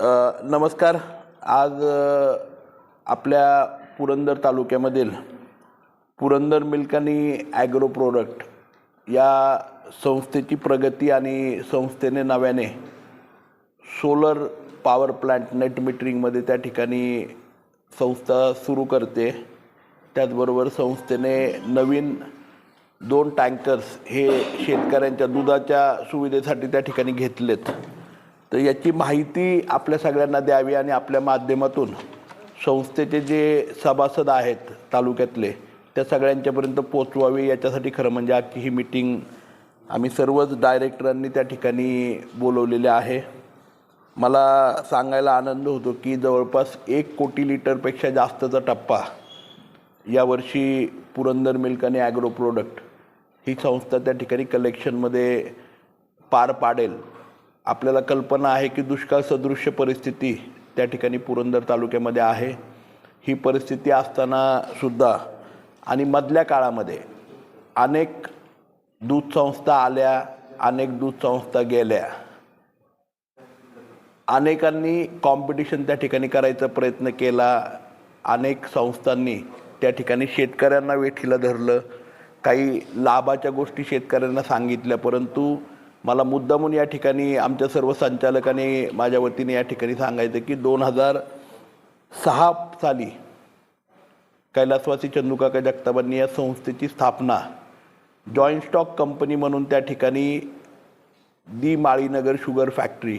नमस्कार. आज आपल्या पुरंदर तालुक्यामधील पुरंदर मिल्क आणि ॲग्रो प्रोडक्ट या संस्थेची प्रगती आणि संस्थेने नव्याने सोलर पॉवर प्लांट नेट मीटरिंगमध्ये त्या ठिकाणी संस्था सुरू करते. त्याचबरोबर संस्थेने नवीन दोन टँकर्स हे शेतकऱ्यांच्या दुधाच्या सुविधेसाठी त्या ठिकाणी घेतलेत. तर याची माहिती आपल्या सगळ्यांना द्यावी आणि आपल्या माध्यमातून संस्थेचे जे सभासद आहेत तालुक्यातले त्या सगळ्यांच्यापर्यंत पोचवावी याच्यासाठी खरं म्हणजे आजची ही मिटिंग आम्ही सर्वच डायरेक्टरांनी त्या ठिकाणी बोलवलेले आहे. मला सांगायला आनंद होतो की जवळपास एक कोटी लिटरपेक्षा जास्तचा टप्पा यावर्षी पुरंदर मिल्क आणि ॲग्रो प्रोडक्ट ही संस्था त्या ठिकाणी कलेक्शनमध्ये पार पाडेल. आपल्याला कल्पना आहे की दुष्काळ सदृश्य परिस्थिती त्या ठिकाणी पुरंदर तालुक्यामध्ये आहे. ही परिस्थिती असताना सुद्धा आणि मधल्या काळामध्ये अनेक दूध संस्था आल्या अनेक दूध संस्था गेल्या. अनेकांनी कॉम्पिटिशन त्या ठिकाणी करायचा प्रयत्न केला. अनेक संस्थांनी त्या ठिकाणी शेतकऱ्यांना वेठीला धरलं. काही लाभाच्या गोष्टी शेतकऱ्यांना सांगितल्या परंतु मला मुद्दामून या ठिकाणी आमच्या सर्व संचालकांनी माझ्या वतीने या ठिकाणी सांगायचं की दोन हजार सहा साली कैलासवासी चंदुकाका जगताबांनी या संस्थेची स्थापना जॉईंट स्टॉक कंपनी म्हणून त्या ठिकाणी दी माळीनगर शुगर फॅक्टरी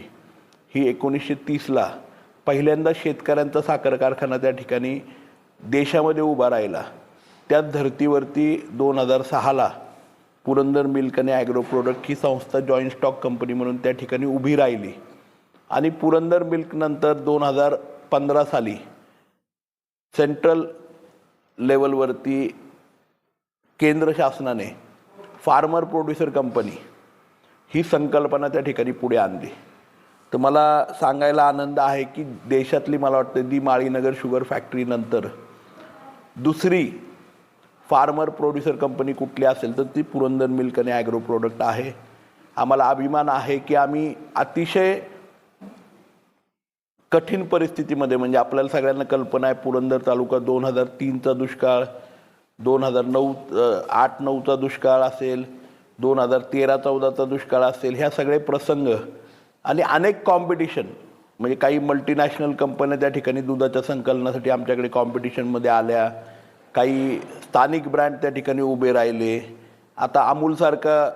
ही एकोणीसशे तीसला पहिल्यांदा शेतकऱ्यांचा साखर कारखाना त्या ठिकाणी देशामध्ये उभा राहिला. त्याच धर्तीवरती दोन हजार सहाला पुरंदर मिल्क आणि ॲग्रो प्रोडक्ट ही संस्था जॉईंट स्टॉक कंपनी म्हणून त्या ठिकाणी उभी राहिली. आणि पुरंदर मिल्क नंतर दोन हजार पंधरा साली सेंट्रल लेवलवरती केंद्र शासनाने फार्मर प्रोड्युसर कंपनी ही संकल्पना त्या ठिकाणी पुढे आणली. तर मला सांगायला आनंद आहे की देशातली मला वाटतं दी माळीनगर शुगर फॅक्टरीनंतर दुसरी फार्मर प्रोड्युसर कंपनी कुठली असेल तर ती पुरंदर मिल्क आणि ॲग्रो प्रोडक्ट आहे. आम्हाला अभिमान आहे की आम्ही अतिशय कठीण परिस्थितीमध्ये म्हणजे आपल्याला सगळ्यांना कल्पना आहे पुरंदर तालुका दोन हजार तीनचा दुष्काळ दोन हजार नऊ आठ नऊचा दुष्काळ असेल दोन हजार तेरा चौदाचा दुष्काळ असेल ह्या सगळे प्रसंग आणि अनेक कॉम्पिटिशन म्हणजे काही मल्टीनॅशनल कंपन्या त्या ठिकाणी दुधाच्या संकलनासाठी आमच्याकडे कॉम्पिटिशनमध्ये आल्या. काही स्थानिक ब्रँड त्या ठिकाणी उभे राहिले. आता अमूलसारखा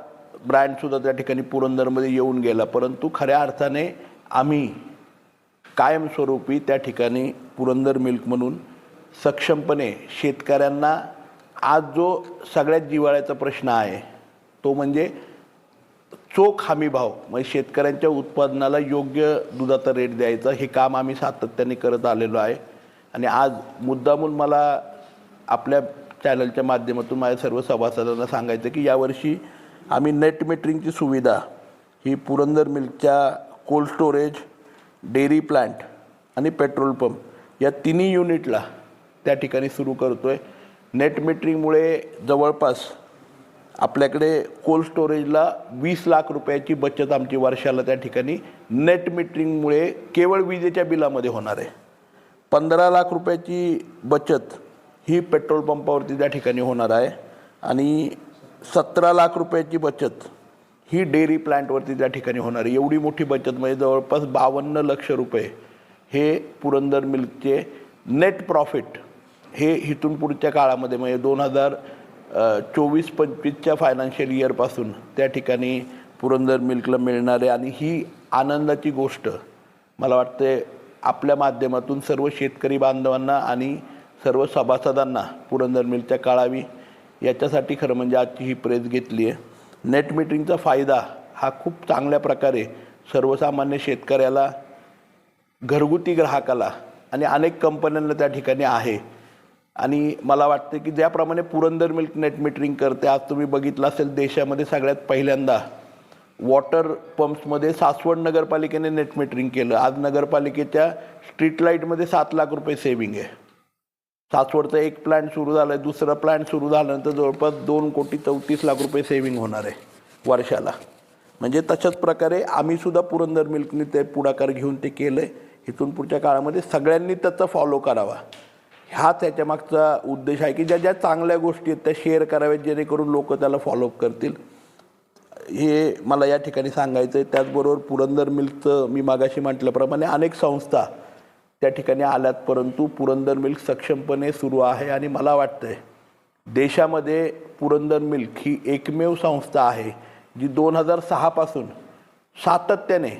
ब्रँडसुद्धा त्या ठिकाणी पुरंदरमध्ये येऊन गेला. परंतु खऱ्या अर्थाने आम्ही कायमस्वरूपी त्या ठिकाणी पुरंदर मिल्क म्हणून सक्षमपणे शेतकऱ्यांना आज जो सगळ्यात जिव्हाळ्याचा प्रश्न आहे तो म्हणजे चोख हमी भाव म्हणजे शेतकऱ्यांच्या उत्पादनाला योग्य दुधाचा रेट द्यायचा हे काम आम्ही सातत्याने करत आलेलो आहे. आणि आज मुद्दामून मला आपल्या चॅनलच्या माध्यमातून माझ्या सर्व सभासदांना सांगायचं की यावर्षी आम्ही नेट मीटरिंगची सुविधा ही पुरंदर मिल्कच्या कोल्ड स्टोरेज डेअरी प्लांट आणि पेट्रोल पंप या तिन्ही युनिटला त्या ठिकाणी सुरू करतो आहे नेट मीटरिंगमुळे जवळपास आपल्याकडे कोल्ड स्टोरेजला वीस लाख रुपयाची बचत आमची वर्षाला त्या ठिकाणी नेट मीटरिंगमुळे केवळ विजेच्या बिलामध्ये होणार आहे. पंधरा लाख रुपयाची बचत ही पेट्रोल पंपावरती त्या ठिकाणी होणार आहे. आणि सतरा लाख रुपयाची बचत ही डेअरी प्लांटवरती त्या ठिकाणी होणार आहे. एवढी मोठी बचत म्हणजे जवळपास बावन्न लक्ष रुपये हे पुरंदर मिल्कचे नेट प्रॉफिट हे इथून पुढच्या काळामध्ये म्हणजे दोन हजार चोवीस पंचवीसच्या फायनान्शियल इयरपासून त्या ठिकाणी पुरंदर मिल्कला मिळणार आहे. आणि ही आनंदाची गोष्ट मला वाटते आपल्या माध्यमातून सर्व शेतकरी बांधवांना आणि सर्व सभासदांना पुरंदर मिल्कच्या काळावी याच्यासाठी खरं म्हणजे आजची ही प्रेस घेतली आहे. नेट मीटिंगचा फायदा हा खूप चांगल्या प्रकारे सर्वसामान्य शेतकऱ्याला घरगुती ग्राहकाला आणि अनेक कंपन्यांना त्या ठिकाणी आहे. आणि मला वाटतं की ज्याप्रमाणे पुरंदर मिल्क नेट मीटरिंग करते आज तुम्ही बघितलं असेल देशामध्ये सगळ्यात पहिल्यांदा वॉटर पंप्समध्ये सासवड नगरपालिकेने नेट मीटरिंग केलं. आज नगरपालिकेच्या स्ट्रीट लाईटमध्ये सात लाख रुपये सेविंग आहे. सासवडचं एक प्लॅन सुरू झालं आहे दुसरं प्लॅन सुरू झाल्यानंतर जवळपास दोन कोटी चौतीस लाख रुपये सेविंग होणार आहे वर्षाला. म्हणजे तशाच प्रकारे आम्हीसुद्धा पुरंदर मिल्कने ते पुढाकार घेऊन ते केलं आहे इथून पुढच्या काळामध्ये सगळ्यांनी त्याचा फॉलो करावा. हाच याच्या मागचा उद्देश आहे की ज्या ज्या चांगल्या गोष्टी आहेत त्या शेअर कराव्यात जेणेकरून लोक त्याला फॉलोअप करतील. हे मला या ठिकाणी सांगायचं आहे त्याचबरोबर पुरंदर मिल्कचं मी मागाशी म्हटल्याप्रमाणे अनेक संस्था त्या ठिकाणी आल्यात परंतु पुरंदर मिल्क सक्षमपणे सुरू आहे आणि मला वाटतं आहे देशामध्ये पुरंदर मिल्क ही एकमेव संस्था आहे जी दोन हजार सहापासून सातत्याने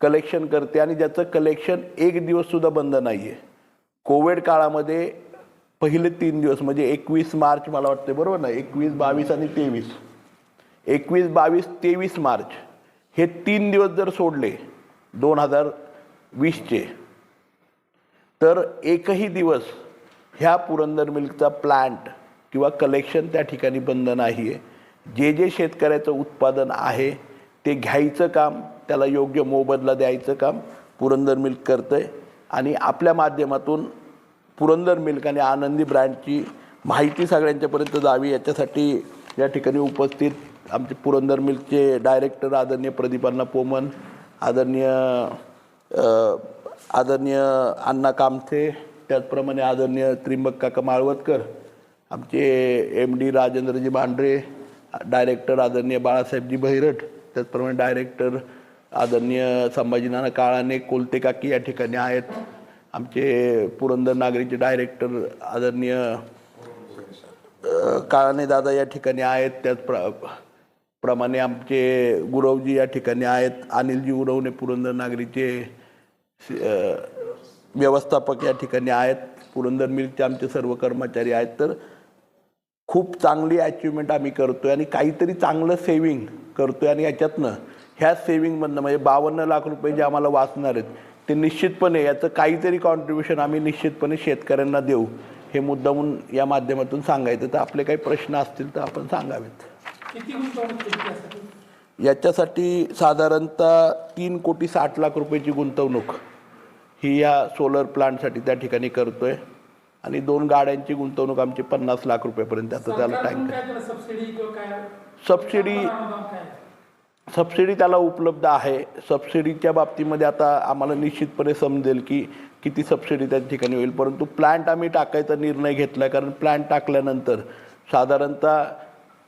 कलेक्शन करते आणि ज्याचं कलेक्शन एक दिवससुद्धा बंद नाही आहे कोविड काळामध्ये पहिले तीन दिवस म्हणजे एकवीस मार्च मला वाटते बरोबर ना? एकवीस बावीस आणि तेवीस. एकवीस बावीस तेवीस मार्च हे तीन दिवस जर सोडले दोन हजार वीसचे तर एकही दिवस ह्या पुरंदर मिल्कचा प्लांट किंवा कलेक्शन त्या ठिकाणी बंद नाही आहे जे जे शेतकऱ्याचं उत्पादन आहे ते घ्यायचं काम त्याला योग्य मोबदला द्यायचं काम पुरंदर मिल्क करतं आहे आणि आपल्या माध्यमातून पुरंदर मिल्क आणि आनंदी ब्रँडची माहिती सगळ्यांच्यापर्यंत जावी याच्यासाठी या ठिकाणी उपस्थित आमचे पुरंदर मिल्कचे डायरेक्टर आदरणीय प्रदीपांना पोमन आदरणीय आदरणीय अण्णा कामथे त्याचप्रमाणे आदरणीय त्रिंबक काका माळवतकर आमचे M D Rajendraji Bhandare director आदरणीय बाळासाहेबजी भैरट त्याचप्रमाणे डायरेक्टर आदरणीय संभाजीनाना काळाने कोलते काकी या ठिकाणी आहेत. आमचे पुरंदर नागरीचे डायरेक्टर आदरणीय काळाने दादा या ठिकाणी आहेत. त्याच प्र प्रमाणे आमचे गुरवजी या ठिकाणी आहेत. अनिलजी उरवणे पुरंदर नागरीचे व्यवस्थापक या ठिकाणी आहेत. पुरंदर मिल्कचे आमचे सर्व कर्मचारी आहेत. तर खूप चांगली अचिव्हमेंट आम्ही करतोय आणि काहीतरी चांगलं सेविंग करतोय आणि याच्यातनं ह्या सेविंगमधनं म्हणजे बावन्न लाख रुपये जे आम्हाला वाचणार आहेत ते निश्चितपणे याचं काहीतरी कॉन्ट्रीब्युशन आम्ही निश्चितपणे शेतकऱ्यांना देऊ हे मुद्दामून या माध्यमातून सांगायचं. तर आपले काही प्रश्न असतील तर आपण सांगावेत. याच्यासाठी साधारणतः तीन कोटी साठ लाख रुपयाची गुंतवणूक ही या सोलर प्लांटसाठी त्या ठिकाणी करतोय. आणि दोन गाड्यांची गुंतवणूक आमची पन्नास लाख रुपयापर्यंत. आता त्याला टँकर सबसिडी सबसिडी त्याला उपलब्ध आहे. सबसिडीच्या बाबतीमध्ये आता आम्हाला निश्चितपणे समजेल की किती सबसिडी त्या ठिकाणी होईल. परंतु प्लॅन्ट आम्ही टाकायचा निर्णय घेतला कारण प्लॅन्ट टाकल्यानंतर साधारणतः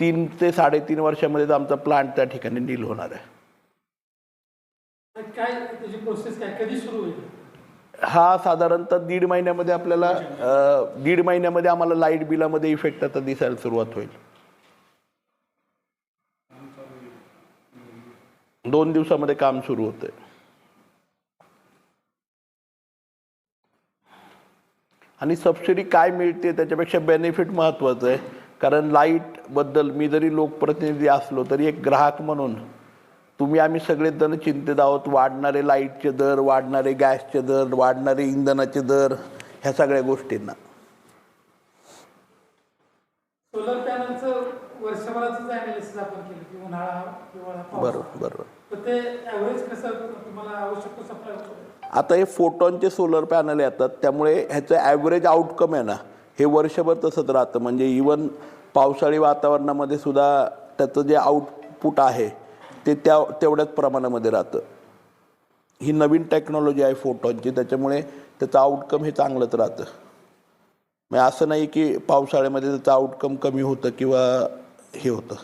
तीन ते साडेतीन वर्षामध्ये आमचा प्लांट त्या ठिकाणी नील होणार आहे. हा साधारणतः दीड महिन्यामध्ये आपल्याला दीड महिन्यामध्ये आम्हाला लाइट बिलामध्ये इफेक्ट आता दिसायला सुरुवात होईल. दोन दिवसामध्ये काम सुरू होतंय. आणि सबसिडी काय मिळते त्याच्यापेक्षा बेनिफिट महत्त्वाचं आहे. कारण लाईटबद्दल मी जरी लोकप्रतिनिधी असलो तरी एक ग्राहक म्हणून तुम्ही आम्ही सगळेच जण चिंतेत आहोत. वाढणारे लाईटचे दर वाढणारे गॅसचे दर वाढणारे इंधनाचे दर ह्या सगळ्या गोष्टींना. सोलर पॅनलचं वर्षभराचं अनालिसिस आपण केलं की उन्हाळा हिवाळा पाऊस. बरोबर बरोबर. तर ते ॲव्हरेज कसं तुम्हाला आवश्यक सप्लाय होतं आता हे फोटॉनचे सोलर पॅनल येतात त्यामुळे ह्याचं ॲव्हरेज आउटकम आहे ना हे वर्षभर तसंच राहतं. म्हणजे इवन पावसाळी वातावरणामध्ये सुद्धा त्याचं जे आउटपुट आहे ते त्या तेवढ्याच प्रमाणामध्ये राहतं. ही नवीन टेक्नॉलॉजी आहे फोटॉनची त्याच्यामुळे त्याचं आउटकम हे चांगलंच राहतं. म्हणजे असं नाही की पावसाळ्यामध्ये त्याचं आउटकम कमी होतं किंवा हे होतं.